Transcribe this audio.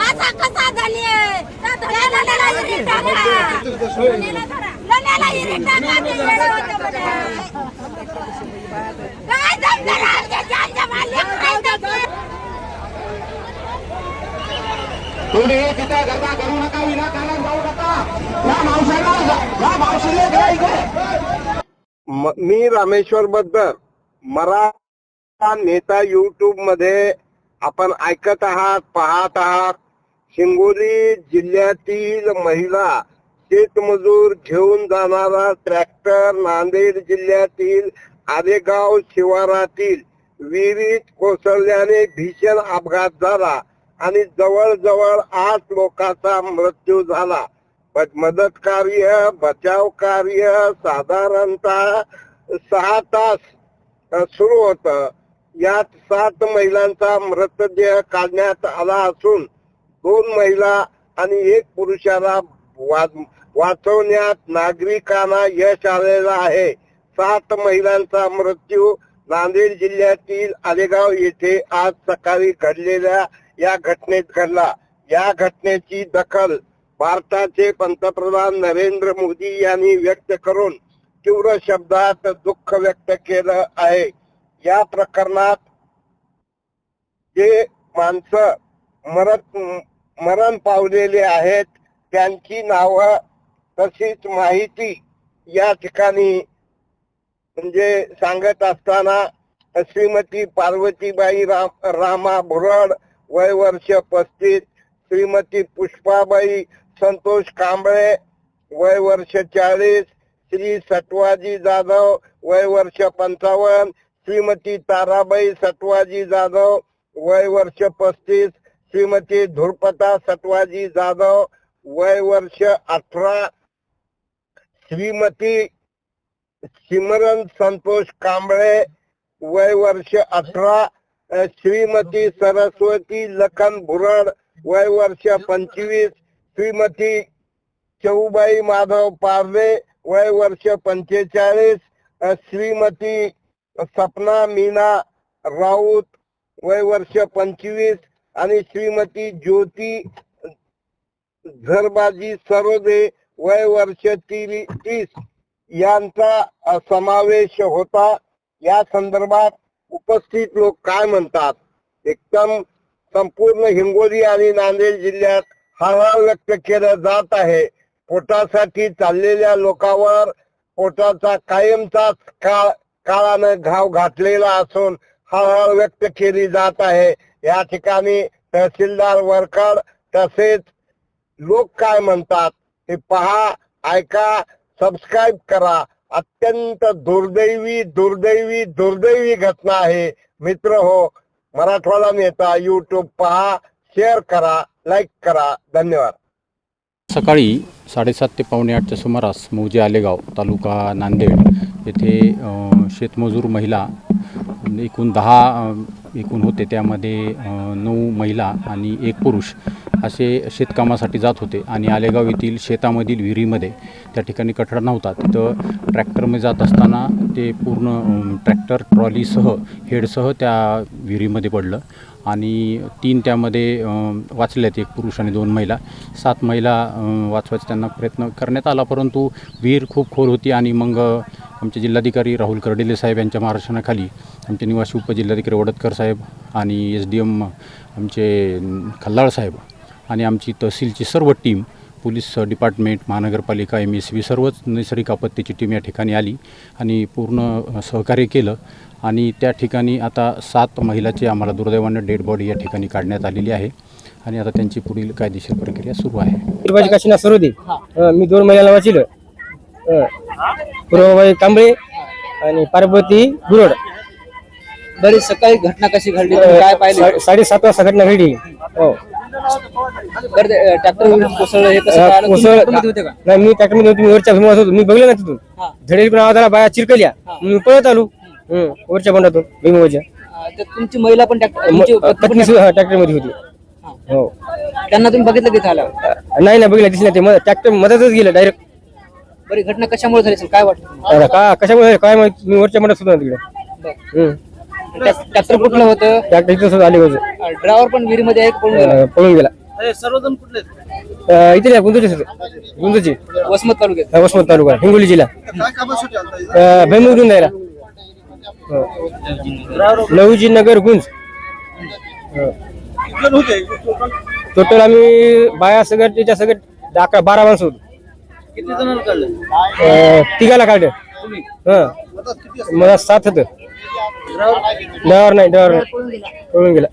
असा कसा झाली तुम्ही चिता गर्दा करू नका विनाकारण जाऊ नका. या मावशाला या मावशीला घ्या इकडे. मी रामेश्वर बद्दल. मराठा नेता युट्यूबमध्ये आपण ऐकत आहात पाहत आहात. हिंगोली जिल्ह्यातील महिला शेतमजूर घेऊन जाणारा ट्रॅक्टर नांदेड जिल्ह्यातील आरेगाव शिवारातील विहिरीत कोसळल्याने भीषण अपघात झाला आणि जवळजवळ आठ लोकांचा मृत्यू झाला. मदत कार्य बचाव कार्य साधारणतः सहा तास सुरू होत. यात सात महिलांचा मृतदेह काढण्यात आला असून दोन महिला आणि एक पुरुषाला वाचवण्यात नागरिकांना यश आलेलं आहे. सात महिलांचा मृत्यू नांदेड जिल्ह्यातील आलेगाव येथे आज सकाळी घडलेल्या या घटनेत घडला. या घटनेची दखल भारताचे पंतप्रधान नरेंद्र मोदी यांनी व्यक्त करून तीव्र शब्दात दुःख व्यक्त केलं आहे. या प्रकरणात जे माणसं मरत मरण पावलेले आहेत. त्यांची नावं तशीच माहिती या ठिकाणी म्हणजे सांगत असताना श्रीमती पार्वतीबाई राम रामा भुरड वय वर्ष पस्तीस श्रीमती पुष्पाबाई संतोष कांबळे वय वर्ष चाळीस श्री सटवाजी जाधव वय वर्ष पंचावन्न श्रीमती ताराबाई सटवाजी जाधव वय वर्ष पस्तीस श्रीमती धुरपता सटवाजी जाधव वय वर्ष अठरा श्रीमती सिमरन संतोष कांबळे वय वर्ष अठरा श्रीमती सरस्वती लखन भुरड वय वर्ष पंचवीस श्रीमती चौबाई माधव पारवे वय वर्ष पंचेचाळीस श्रीमती सपना मीना राऊत वय वर्ष पंचवीस आणि श्रीमती ज्योती झरबाजी सरोदे वय वर्ष तीस यांचा समावेश होता. या संदर्भात उपस्थित लोक काय म्हणतात? एकदम संपूर्ण हिंगोली आणि नांदेड जिल्ह्यात हळहळ व्यक्त केला जात आहे. पोटासाठी चाललेल्या लोकांवर पोटाचा कायमचाच काळ काळानं घाव घातलेला असून हळहळ व्यक्त केली जात आहे. या ठिकाणी तहसीलदार वरकड तसेच लोक काय म्हणतात हे पहा ऐका सबस्क्राईब करा. अत्यंत दुर्दैवी दुर्दैवी दुर्दैवी घटना आहे. मित्र हो मराठवाडा नेता युट्यूब पहा शेअर करा लाईक करा. धन्यवाद. सकाळी साडेसात ते पावणे आठच्या सुमारास मौजे आलेगाव तालुका नांदेड येथे शेतमजूर महिला एकूण दहा एकूण होते. त्यामध्ये नऊ महिला आणि एक पुरुष असे शेतकामासाठी जात होते. आणि आलेगाव येथील शेतामधील विहिरीमध्ये त्या ठिकाणी कठडा नव्हता. तिथं ट्रॅक्टरमध्ये जात असताना ते पूर्ण ट्रॅक्टर ट्रॉलीसह हेडसह त्या विहिरीमध्ये पडलं. आणि तीन त्यामध्ये वाचल्यात एक पुरुष आणि दोन महिला. सात महिला वाचवायचा त्यांना प्रयत्न करण्यात आला. परंतु विहीर खूप खोल होती आणि मग आमचे जिल्हाधिकारी राहुल कर्डिले साहेब यांच्या मार्गदर्शनाखाली आमचे निवासी उपजिल्हाधिकारी वडतकर साहेब आणि एस डी एम आमचे खल्लाळ साहेब आणि आमची तहसीलची सर्व टीम पोलीस डिपार्टमेंट महानगरपालिका एम एस बी सर्वच नैसर्गिक आपत्तीची टीम या ठिकाणी आली आणि पूर्ण सहकार्य केलं. आणि त्या ठिकाणी आता सात महिलाची आम्हाला दुर्दैवानं डेड बॉडी या ठिकाणी काढण्यात आलेली आहे आणि आता त्यांची पुढील कायदेशीर प्रक्रिया सुरू आहे. मी दोन महिन्याला वाचिलं. पूर्वबाई कांबळे आणि पार्वती गुरड. बरी सकाळी घटना कशी घडली? तुम्ही काय पाहिले? साडेसात वाजता घटना घडली. हो. ट्रॅक्टर कोसळलं हे कसं कळालं? तुम्ही कोसळ ट्रॅक्टरमध्ये होते का? नाही मी ट्रॅक्टर होतो मी वरच्या होतो. मी बघलं ना तिथून. हा. झडेल पण आवाज आला बाया चिरकल्या. मी पळत आलो. हं, वरच्या बंडातून भीमावरच्या तर तुमची महिला पण ट्रॅक्टर तुमची पत्नी पत्नी सुद्धा ट्रॅक्टरमध्ये होती. हो. त्यांना तुम्ही बघितलं की झालं नाही ना बघितलं दिसलं ते ट्रॅक्टर मधातच गेलं डायरेक्ट बरी घटना कशामुळे झाली असेल? काय वाटतं? का कशामुळे झालं? काय माहीत? मी वरच्या बंडात सुद्धा तिकडे. बरं. ट्रॅक्टर कुठलं होतं? ट्रॅक्टर इथं सुद्धा आले होते. ड्रायव्हर पण विहिरीमध्ये आहे का? पळून गेला? अं, पळून गेला. सर्वजण कुठले अं, इथे गुंजूचे गुंजूची वसमत तालुक्यात. वसमत तालुका हिंगोली जिल्हा. अं, भैमुख घेऊन जायला. हो. लहुजी नगर गुंज. टोटल आम्ही बाया सगळं त्याच्या सगळं अकरा बारा माणसं होतो. किती जणांना कळलं अं, तिघाला काढलं. हं. मला सात होतं. ड्रायव्हर? नाही ड्रायव्हर नाही. पळून गेला.